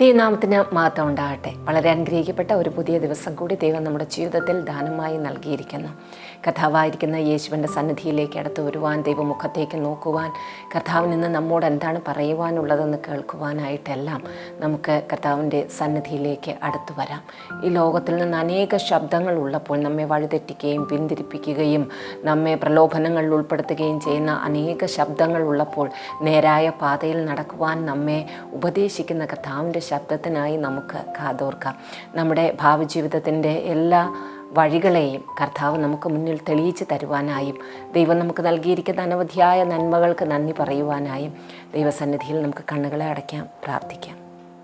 ദൈവനാമത്തിന് മാത്രം ഉണ്ടാകട്ടെ. വളരെ അനുഗ്രഹിക്കപ്പെട്ട ഒരു പുതിയ ദിവസം കൂടി ദൈവം നമ്മുടെ ജീവിതത്തിൽ ദാനമായി നൽകിയിരിക്കുന്നു. കഥാവായിരിക്കുന്ന യേശുവിന്റെ സന്നിധിയിലേക്ക് അടുത്ത് വരുവാൻ ദൈവമുഖത്തേക്ക് നോക്കുവാൻ കഥാവിൽ നിന്ന് നമ്മോട് എന്താണ് പറയുവാനുള്ളതെന്ന് കേൾക്കുവാനായിട്ടെല്ലാം നമുക്ക് കർത്താവിന്റെ സന്നിധിയിലേക്ക് അടുത്തു വരാം. ഈ ലോകത്തിൽ നിന്ന് അനേക ശബ്ദങ്ങൾ ഉള്ളപ്പോൾ നമ്മെ വഴിതെറ്റിക്കുകയും പിന്തിരിപ്പിക്കുകയും നമ്മെ പ്രലോഭനങ്ങളിൽ ഉൾപ്പെടുത്തുകയും ചെയ്യുന്ന അനേക ശബ്ദങ്ങൾ ഉള്ളപ്പോൾ നേരായ പാതയിൽ നടക്കുവാൻ നമ്മെ ഉപദേശിക്കുന്ന കർത്താവിന്റെ ശബ്ദത്തിനായി നമുക്ക് കാതോർക്കാം. നമ്മുടെ ഭാവി ജീവിതത്തിന്റെ എല്ലാ വഴികളെയും കർത്താവ് നമുക്ക് മുന്നിൽ തെളിയിച്ച് തരുവാനായും ദൈവം നമുക്ക് നൽകിയിരിക്കുന്ന അനവധിയായ നന്മകൾക്ക് നന്ദി പറയുവാനായും ദൈവസന്നിധിയിൽ നമുക്ക് കണ്ണുകളെ അടയ്ക്കാം പ്രാർത്ഥിക്കാം.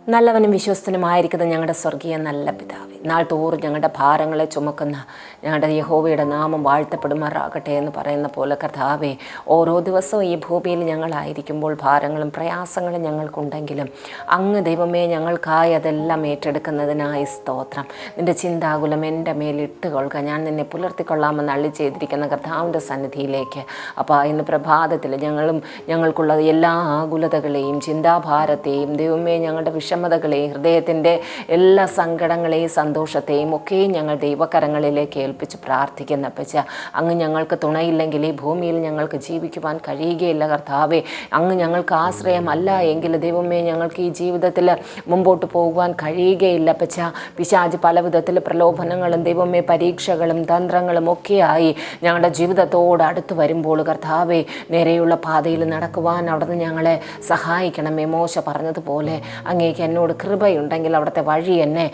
നല്ലവനും വിശ്വസ്തനുമായിരിക്കുന്ന ഞങ്ങളുടെ സ്വർഗീയ നല്ല പിതാവേ നാൾ തോറും ഞങ്ങളുടെ ഭാരങ്ങളെ ചുമക്കുന്ന ഞങ്ങളുടെ യഹോവയുടെ നാമം വാഴ്ത്തപ്പെടുമാറാകട്ടെ എന്ന് പറയുന്ന പോലെ കർത്താവേ ഓരോ ദിവസവും ഈ ഭൂമിയിൽ ഞങ്ങളായിരിക്കുമ്പോൾ ഭാരങ്ങളും പ്രയാസങ്ങളും ഞങ്ങൾക്കുണ്ടെങ്കിലും അങ്ങ് ദൈവമേ ഞങ്ങൾക്കായി അതെല്ലാം ഏറ്റെടുക്കുന്നതിനായി സ്തോത്രം. നിന്റെ ചിന്താകുലം എന്റെ മേലിട്ട് കൊള്ളുക ഞാൻ നിന്നെ പുലർത്തിക്കൊള്ളാമെന്ന് അള്ളി ചെയ്തിരിക്കുന്ന കർത്താവിന്റെ സന്നിധിയിലേക്ക്. അപ്പോൾ ഇന്ന് പ്രഭാതത്തിൽ ഞങ്ങളും ഞങ്ങൾക്കുള്ള എല്ലാ ആകുലതകളെയും ചിന്താഭാരത്തെയും ദൈവമേ ഞങ്ങളുടെ വിഷമതകളെയും ഹൃദയത്തിന്റെ എല്ലാ സങ്കടങ്ങളെയും സന്തോഷത്തെയും ഒക്കെയും ഞങ്ങൾ ദൈവകരങ്ങളിലേക്ക് ഏൽപ്പിച്ച് പ്രാർത്ഥിക്കുന്ന പച്ച അങ്ങ് ഞങ്ങൾക്ക് തുണയില്ലെങ്കിൽ ഈ ഭൂമിയിൽ ഞങ്ങൾക്ക് ജീവിക്കുവാൻ കഴിയുകയില്ല കർത്താവേ. അങ്ങ് ഞങ്ങൾക്ക് ആശ്രയമല്ല എങ്കിൽ ദൈവമേ ഞങ്ങൾക്ക് ഈ ജീവിതത്തിൽ മുമ്പോട്ട് പോകുവാൻ കഴിയുകയില്ല പച്ച പിശാജ് പല വിധത്തിൽ പ്രലോഭനങ്ങളും ദൈവമേ പരീക്ഷകളും തന്ത്രങ്ങളും ഒക്കെയായി ഞങ്ങളുടെ ജീവിതത്തോട് അടുത്ത് വരുമ്പോൾ കർത്താവേ നേരെയുള്ള പാതയിൽ നടക്കുവാൻ അവിടുന്ന് ഞങ്ങളെ സഹായിക്കണമേ. മോശ പറഞ്ഞതുപോലെ അങ്ങേക്ക് എന്നോട് കൃപയുണ്ടെങ്കിൽ അവിടുത്തെ വഴി എന്നെ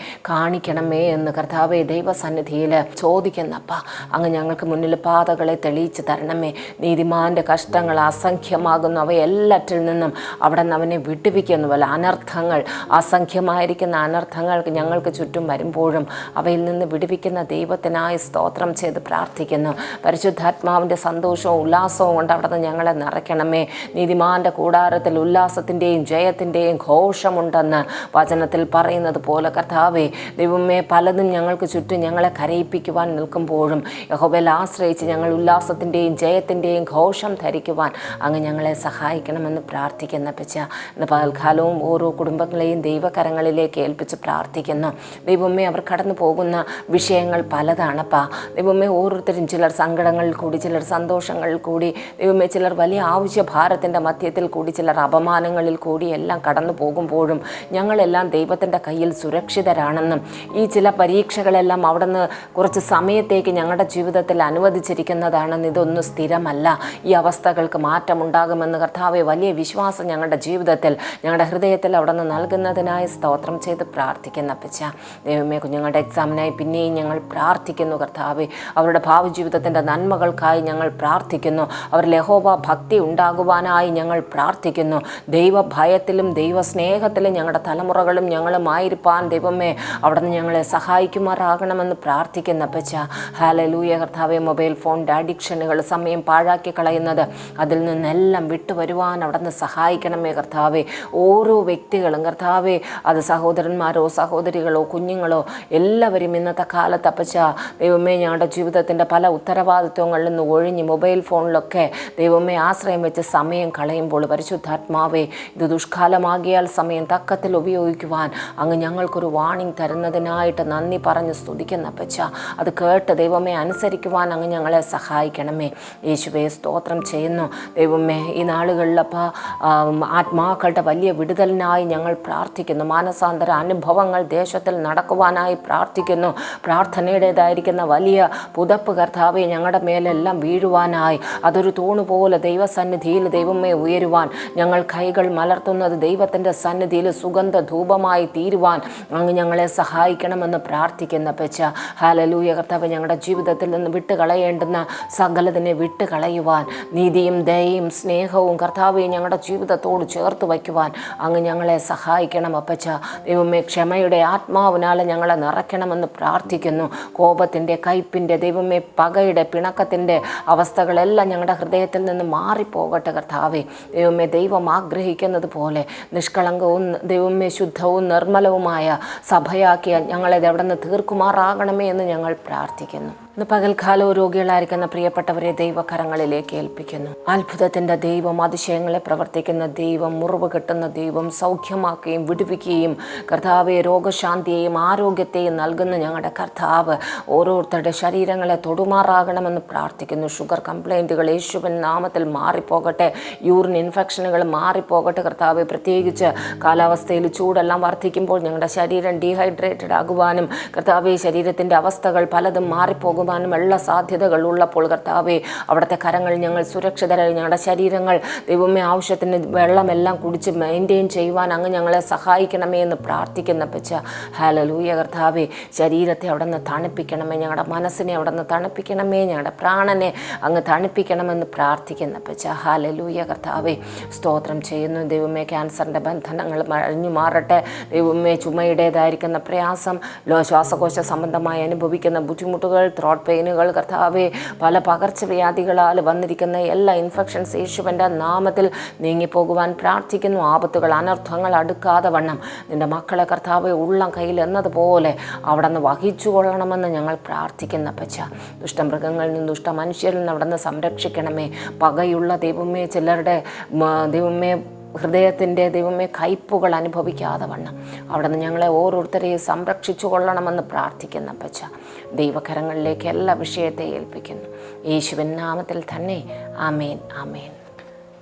കാണിക്കണമേ എന്ന് കർത്താവെ ദൈവസന്നിധിയിൽ ചോദിക്കുന്നപ്പ അങ്ങ് ഞങ്ങൾക്ക് മുന്നിൽ പാതകളെ തെളിയിച്ച് തരണമേ. നീതിമാന്റെ കഷ്ടങ്ങൾ അസംഖ്യമാകുന്നു. അവയെല്ലാറ്റിൽ നിന്നും അവിടെ നിന്ന് അവനെ വിട്ടുവിക്കുന്നുവല്ല അനർത്ഥങ്ങൾ അസംഖ്യമായിരിക്കുന്ന അനർത്ഥങ്ങൾ ഞങ്ങൾക്ക് ചുറ്റും വരുമ്പോഴും അവയിൽ നിന്ന് വിടുവിക്കുന്ന ദൈവത്തിനായി സ്തോത്രം ചെയ്ത് പ്രാർത്ഥിക്കുന്നു. പരിശുദ്ധാത്മാവിന്റെ സന്തോഷവും ഉല്ലാസവും കൊണ്ട് അവിടെ നിന്ന് ഞങ്ങളെ നിറയ്ക്കണമേ. നീതിമാന്റെ കൂടാരത്തിൽ ഉല്ലാസത്തിന്റെയും ജയത്തിന്റെയും ഘോഷമുണ്ടെന്ന് വചനത്തിൽ പറയുന്നത് പോലെ കർത്താവേ ദൈവമേ പലതും ഞങ്ങൾക്ക് ചുറ്റും ഞങ്ങളെ കരയിപ്പിക്കുവാൻ നിൽക്കുമ്പോഴും യഹോബയിൽ ആശ്രയിച്ച് ഞങ്ങൾ ഉല്ലാസത്തിന്റെയും ജയത്തിന്റെയും ഘോഷം ധരിക്കുവാൻ അങ്ങ് ഞങ്ങളെ സഹായിക്കണമെന്ന് പ്രാർത്ഥിക്കുന്ന പച്ച ഇന്ന് പകൽക്കാലവും ഓരോ കുടുംബങ്ങളെയും ദൈവകരങ്ങളിലേക്ക് ഏൽപ്പിച്ച് പ്രാർത്ഥിക്കുന്നു. ദൈവമേ അവർ കടന്നു പോകുന്ന വിഷയങ്ങൾ പലതാണപ്പാ. ദൈവമേ ഓരോരുത്തരും ചിലർ സങ്കടങ്ങളിൽ കൂടി ചിലർ സന്തോഷങ്ങളിൽ കൂടി. ദൈവമേ ചിലർ വലിയ ആവശ്യഭാരത്തിന്റെ മധ്യത്തിൽ കൂടി ചിലർ അപമാനങ്ങളിൽ കൂടി എല്ലാം കടന്നു പോകുമ്പോഴും ഞങ്ങളെല്ലാം ദൈവത്തിന്റെ കയ്യിൽ സുരക്ഷിതരാണെന്നും ഈ ചില പരീക്ഷകളെല്ലാം അവിടെ നിന്ന് കുറച്ച് സമയത്തേക്ക് ഞങ്ങളുടെ ജീവിതത്തിൽ അനുവദിച്ചിരിക്കുന്നതാണെന്ന് ഇതൊന്നും സ്ഥിരമല്ല. ഈ അവസ്ഥകൾക്ക് മാറ്റമുണ്ടാകുമെന്ന് കർത്താവെ വലിയ വിശ്വാസം ഞങ്ങളുടെ ജീവിതത്തിൽ ഞങ്ങളുടെ ഹൃദയത്തിൽ അവിടെ നിന്ന് നൽകുന്നതിനായി സ്തോത്രം ചെയ്ത് പ്രാർത്ഥിക്കുന്ന പച്ച ദൈവമേ കുഞ്ഞുങ്ങളുടെ എക്സാമിനായി പിന്നെയും ഞങ്ങൾ പ്രാർത്ഥിക്കുന്നു കർത്താവെ. അവരുടെ ഭാവി ജീവിതത്തിന്റെ നന്മകൾക്കായി ഞങ്ങൾ പ്രാർത്ഥിക്കുന്നു. അവർ ലഹോബ ഭക്തി ഉണ്ടാകുവാനായി ഞങ്ങൾ പ്രാർത്ഥിക്കുന്നു. ദൈവഭയത്തിലും ദൈവസ്നേഹത്തിലും ഞങ്ങളുടെ തലമുറകളും ഞങ്ങളുമായിരിക്കാൻ ദൈവമേ അവിടുന്ന് ഞങ്ങളെ സഹായിക്കുമാറാകണമെന്ന് പ്രാർത്ഥിക്കുന്ന പച്ച ഹാലലൂയ കർത്താവെ മൊബൈൽ ഫോണിന്റെ അഡിക്ഷനുകൾ സമയം പാഴാക്കി കളയുന്നത് അതിൽ നിന്നെല്ലാം വിട്ടുവരുവാൻ അവിടുന്ന് സഹായിക്കണമേ കർത്താവെ. ഓരോ വ്യക്തികളും കർത്താവെ അത് സഹോദരന്മാരോ സഹോദരികളോ കുഞ്ഞുങ്ങളോ എല്ലാവരും ഇന്നത്തെ കാലത്ത് അപ്പച്ച ദൈവമേ ഞങ്ങളുടെ ജീവിതത്തിന്റെ പല ഉത്തരവാദിത്വങ്ങളിൽ നിന്ന് ഒഴിഞ്ഞ് മൊബൈൽ ഫോണിലൊക്കെ ദൈവമേ ആശ്രയം വെച്ച് സമയം കളയുമ്പോൾ പരിശുദ്ധാത്മാവേ ഇത് ദുഷ്കാലമാകിയാൽ സമയം തക്കത്തിൽ ഉപയോഗിക്കുവാൻ അങ്ങ് ഞങ്ങൾക്കൊരു വാണിംഗ് തരുന്നതിനായിട്ട് നന്ദി പറഞ്ഞ് സ്തുതിക്കുന്ന പച്ച അത് കേട്ട് ദൈവമേ അനുസരിക്കുവാൻ അങ്ങ് ഞങ്ങളെ സഹായിക്കണമേ. യേശുവെ സ്തോത്രം ചെയ്യുന്നു. ദൈവമേ ഈ നാളുകളിലപ്പോൾ ആത്മാക്കളുടെ വലിയ വിടുതലിനായി ഞങ്ങൾ പ്രാർത്ഥിക്കുന്നു. മാനസാന്തര അനുഭവങ്ങൾ ദേശത്തിൽ നടക്കുവാനായി പ്രാർത്ഥിക്കുന്നു. പ്രാർത്ഥനയുടേതായിരിക്കുന്ന വലിയ പുതപ്പ് കർത്താവെ ഞങ്ങളുടെ മേലെല്ലാം വീഴുവാനായി. അതൊരു തൂണുപോലെ ദൈവസന്നിധിയിൽ ദൈവമേ ഉയരുവാൻ. ഞങ്ങൾ കൈകൾ മലർത്തുന്നത് ദൈവത്തിന്റെ സന്നിധിയിൽ സുഗന്ധ ധൂപമായി തീരുവാൻ അങ്ങ് ഞങ്ങളെ സഹായിക്കണമെന്ന് പ്രാർത്ഥിക്കുന്ന പെച്ച ഹാലലൂയ കർത്താവ് ഞങ്ങളുടെ ജീവിതത്തിൽ നിന്ന് വിട്ട് കളയേണ്ടുന്ന സകലതിനെ വിട്ട് കളയുവാൻ നീതിയും ദയയും സ്നേഹവും കർത്താവെയും ഞങ്ങളുടെ ജീവിതത്തോട് ചേർത്ത് വയ്ക്കുവാൻ അങ്ങ് ഞങ്ങളെ സഹായിക്കണം അപ്പച്ച. ദൈവമേ ക്ഷമയുടെ ആത്മാവിനാൽ ഞങ്ങളെ നിറയ്ക്കണമെന്ന് പ്രാർത്ഥിക്കുന്നു. കോപത്തിന്റെ കയ്പിന്റെ ദൈവമേ പകയുടെ പിണക്കത്തിന്റെ അവസ്ഥകളെല്ലാം ഞങ്ങളുടെ ഹൃദയത്തിൽ നിന്ന് മാറിപ്പോകട്ടെ കർത്താവെ. ദൈവമേ ദൈവം ആഗ്രഹിക്കുന്നത് പോലെ നിഷ്കളങ്കവും ദൈവമേ ശുദ്ധവും നിർമ്മലവുമായ സഭയാക്കിയ ഞങ്ങളെ എവിടെ നിന്ന് തീർക്കുമാറാകണമേ എന്ന് ഞങ്ങൾ പ്രാർത്ഥിക്കുന്നു. ഇന്ന് പകൽക്കാലവും രോഗികളായിരിക്കുന്ന പ്രിയപ്പെട്ടവരെ ദൈവകരങ്ങളിലേക്ക് ഏൽപ്പിക്കുന്നു. അത്ഭുതത്തിന്റെ ദൈവം അതിശയങ്ങളെ പ്രവർത്തിക്കുന്ന ദൈവം മുറിവ് കെട്ടുന്ന ദൈവം സൗഖ്യമാക്കുകയും വിടുവിക്കുകയും കർത്താവെ രോഗശാന്തിയെയും ആരോഗ്യത്തെയും നൽകുന്ന ഞങ്ങളുടെ കർത്താവ് ഓരോരുത്തരുടെ ശരീരങ്ങളെ തൊടുമാറാകണമെന്ന് പ്രാർത്ഥിക്കുന്നു. ഷുഗർ കംപ്ലൈന്റുകൾ യേശുവൻ നാമത്തിൽ മാറിപ്പോകട്ടെ. യൂറിൻ ഇൻഫെക്ഷനുകൾ മാറിപ്പോകട്ടെ. കർത്താവ് പ്രത്യേകിച്ച് കാലാവസ്ഥയിൽ ചൂടെല്ലാം വർദ്ധിക്കുമ്പോൾ ഞങ്ങളുടെ ശരീരം ഡീഹൈഡ്രേറ്റഡ് ആകുവാനും കർത്താവെ ശരീരത്തിന്റെ അവസ്ഥകൾ പലതും മാറിപ്പോകുവാനും എല്ലാ സാധ്യതകൾ ഉള്ളപ്പോൾ കർത്താവെ അവിടുത്തെ കരങ്ങൾ ഞങ്ങൾ സുരക്ഷിതരായി ഞങ്ങളുടെ ശരീരങ്ങൾ ദൈവമേ ആവശ്യത്തിന് വെള്ളമെല്ലാം കുടിച്ച് മെയിന്റെയിൻ ചെയ്യുവാൻ അങ്ങ് ഞങ്ങളെ സഹായിക്കണമേ എന്ന് പ്രാർത്ഥിക്കുന്ന പച്ച ഹാലലൂയ കർത്താവെ. ശരീരത്തെ അവിടെ നിന്ന് തണുപ്പിക്കണമേ ഞങ്ങളുടെ മനസ്സിനെ അവിടെ നിന്ന് തണുപ്പിക്കണമേ ഞങ്ങളുടെ പ്രാണനെ അങ്ങ് തണുപ്പിക്കണമെന്ന് പ്രാർത്ഥിക്കുന്ന പച്ച ഹാലലൂയ കർത്താവെ. സ്തോത്രം ചെയ്യുന്നു ദൈവമേ ക്യാൻസറിന്റെ ബന്ധനങ്ങൾ അഴിഞ്ഞു മാറട്ടെ. ദൈവമേ ചുമയുടേതായിരിക്കുന്ന പ്രയാസം ശ്വാസകോശ സംബന്ധമായി അനുഭവിക്കുന്ന ബുദ്ധിമുട്ടുകൾ ത്രോട്ട് പെയിനുകൾ കർത്താവെ പല പകർച്ചവ്യാധികളാൽ വന്നിരിക്കുന്ന എല്ലാ ഇൻഫെക്ഷൻസ് യേശുവിന്റെ നാമത്തിൽ നീങ്ങിപ്പോകുവാൻ പ്രാർത്ഥിക്കുന്നു. ആപത്തുകൾ അനർത്ഥങ്ങൾ അടുക്കാതെ വണ്ണം. നിന്റെ മക്കളെ കർത്താവെ ഉള്ളം കയ്യിൽ എന്നതുപോലെ അവിടെ നിന്ന് വഹിച്ചു കൊള്ളണമെന്ന് ഞങ്ങൾ പ്രാർത്ഥിക്കുന്ന പച്ച ദുഷ്ടമൃഗങ്ങളിൽ നിന്ന് ദുഷ്ട മനുഷ്യരിൽ നിന്ന് അവിടെ നിന്ന് സംരക്ഷിക്കണമേ. പകയുള്ള ദൈവമേ ചിലരുടെ ദൈവമേ ഹൃദയത്തിന്റെ ദൈവമേ കയ്പുകൾ അനുഭവിക്കാതെ വണ്ണം. അവിടെ നിന്ന് ഞങ്ങളെ ഓരോരുത്തരെയും സംരക്ഷിച്ചു കൊള്ളണമെന്ന് പ്രാർത്ഥിക്കുന്ന പച്ച ദൈവകരങ്ങളിലേക്ക് എല്ലാ വിഷയത്തെ ഏൽപ്പിക്കുന്നു. യേശുവിൻ നാമത്തിൽ തന്നെ. ആമേൻ ആമേൻ.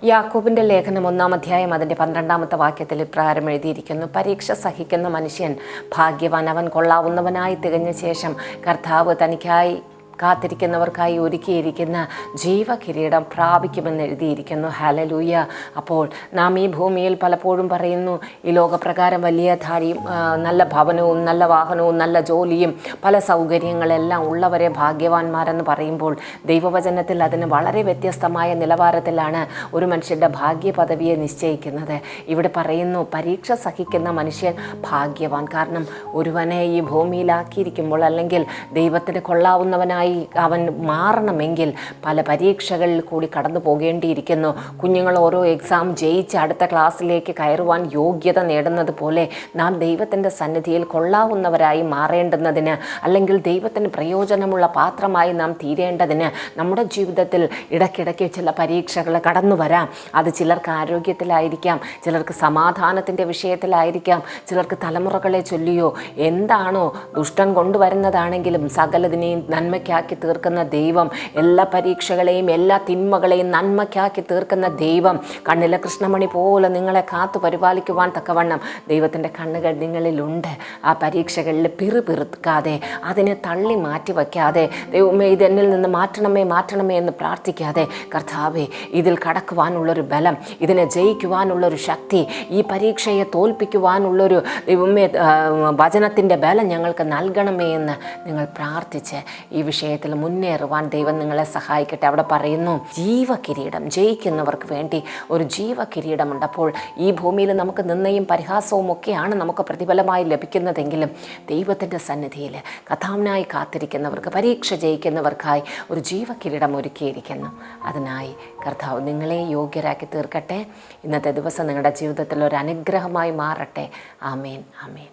യാക്കോബിന്റെ ലേഖനം ഒന്നാം അധ്യായം അതിന്റെ പന്ത്രണ്ടാമത്തെ വാക്യത്തിൽ ഇപ്രകാരം എഴുതിയിരിക്കുന്നു. പരീക്ഷ സഹിക്കുന്ന മനുഷ്യൻ ഭാഗ്യവാൻ അവൻ കൊള്ളാവുന്നവനായി തികഞ്ഞ ശേഷം കർത്താവ് തനിക്കായി കാത്തിരിക്കുന്നവർക്കായി ഒരുക്കിയിരിക്കുന്ന ജീവകിരീടം പ്രാപിക്കുമെന്ന് എഴുതിയിരിക്കുന്നു. ഹാലലൂയ അപ്പോൾ നാം ഈ ഭൂമിയിൽ പലപ്പോഴും പറയുന്നു ഈ ലോകപ്രകാരം വലിയ ധാരിയും നല്ല ഭവനവും നല്ല വാഹനവും നല്ല ജോലിയും പല സൗകര്യങ്ങളെല്ലാം ഉള്ളവരെ ഭാഗ്യവാന്മാരെന്ന് പറയുമ്പോൾ ദൈവവചനത്തിൽ അതിന് വളരെ വ്യത്യസ്തമായ നിലവാരത്തിലാണ് ഒരു മനുഷ്യന്റെ ഭാഗ്യ പദവിയെ നിശ്ചയിക്കുന്നത്. ഇവിടെ പറയുന്നു പരീക്ഷ സഹിക്കുന്ന മനുഷ്യൻ ഭാഗ്യവാൻ. കാരണം ഒരുവനെ ഈ ഭൂമിയിലാക്കിയിരിക്കുമ്പോൾ അല്ലെങ്കിൽ ദൈവത്തിന് കൊള്ളാവുന്നവനായി അവൻ മാറണമെങ്കിൽ പല പരീക്ഷകളിൽ കൂടി കടന്നു പോകേണ്ടിയിരിക്കുന്നു. കുഞ്ഞുങ്ങൾ ഓരോ എക്സാം ജയിച്ച് അടുത്ത ക്ലാസ്സിലേക്ക് കയറുവാൻ യോഗ്യത നേടുന്നത് പോലെ നാം ദൈവത്തിന്റെ സന്നിധിയിൽ കൊള്ളാവുന്നവരായി മാറേണ്ടുന്നതിന് അല്ലെങ്കിൽ ദൈവത്തിന് പ്രയോജനമുള്ള പാത്രമായി നാം തീരേണ്ടതിന് നമ്മുടെ ജീവിതത്തിൽ ഇടയ്ക്കിടയ്ക്ക് ചില പരീക്ഷകൾ കടന്നു വരാം. അത് ചിലർക്ക് ആരോഗ്യത്തിലായിരിക്കാം ചിലർക്ക് സമാധാനത്തിന്റെ വിഷയത്തിലായിരിക്കാം ചിലർക്ക് തലമുറകളെ ചൊല്ലിയോ എന്താണോ ദുഷ്ടൻ കൊണ്ടുവരുന്നതാണെങ്കിലും സകലതിനെയും നന്മയ്ക്കാക്കി തീർക്കുന്ന ദൈവം എല്ലാ പരീക്ഷകളെയും എല്ലാ തിന്മകളെയും നന്മയ്ക്കാക്കി തീർക്കുന്ന ദൈവം. കണ്ണിലെ കൃഷ്ണമണി പോലെ നിങ്ങളെ കാത്തു പരിപാലിക്കുവാൻ തക്കവണ്ണം ദൈവത്തിന്റെ കണ്ണുകൾ നിങ്ങളിലുണ്ട്. ആ പരീക്ഷകളിൽ പിറുപിറുക്കാതെ അതിനെ തള്ളി മാറ്റി വയ്ക്കാതെ ദൈവമേ ഇത് എന്നിൽ നിന്ന് മാറ്റണമേ മാറ്റണമേ എന്ന് പ്രാർത്ഥിക്കാതെ കർത്താവേ ഇതിൽ കടക്കുവാനുള്ളൊരു ബലം ഇതിനെ ജയിക്കുവാനുള്ളൊരു ശക്തി ഈ പരീക്ഷയെ തോൽപ്പിക്കുവാനുള്ളൊരു ദൈവമേ വചനത്തിന്റെ ബലം ഞങ്ങൾക്ക് നൽകണമേ എന്ന് നിങ്ങൾ പ്രാർത്ഥിച്ച് ഈ വിഷയത്തിൽ മുന്നേറുവാൻ ദൈവം നിങ്ങളെ സഹായിക്കട്ടെ. അവിടെ പറയുന്നു ജീവകിരീടം ജയിക്കുന്നവർക്ക് വേണ്ടി ഒരു ജീവകിരീടമുണ്ട് അപ്പോൾ ഈ ഭൂമിയിൽ നമുക്ക് നിന്നയും പരിഹാസവും ഒക്കെയാണ് നമുക്ക് പ്രതിഫലമായി ലഭിക്കുന്നതെങ്കിലും ദൈവത്തിന്റെ സന്നിധിയിൽ കഥാവിനായി കാത്തിരിക്കുന്നവർക്ക് പരീക്ഷ ജയിക്കുന്നവർക്കായി ഒരു ജീവകിരീടം ഒരുക്കിയിരിക്കുന്നു. അതിനായി കർത്താവ് നിങ്ങളെ യോഗ്യരാക്കി തീർക്കട്ടെ. ഇന്നത്തെ ദിവസം നിങ്ങളുടെ ജീവിതത്തിൽ ഒരു അനുഗ്രഹമായി മാറട്ടെ. ആമേൻ ആമേൻ.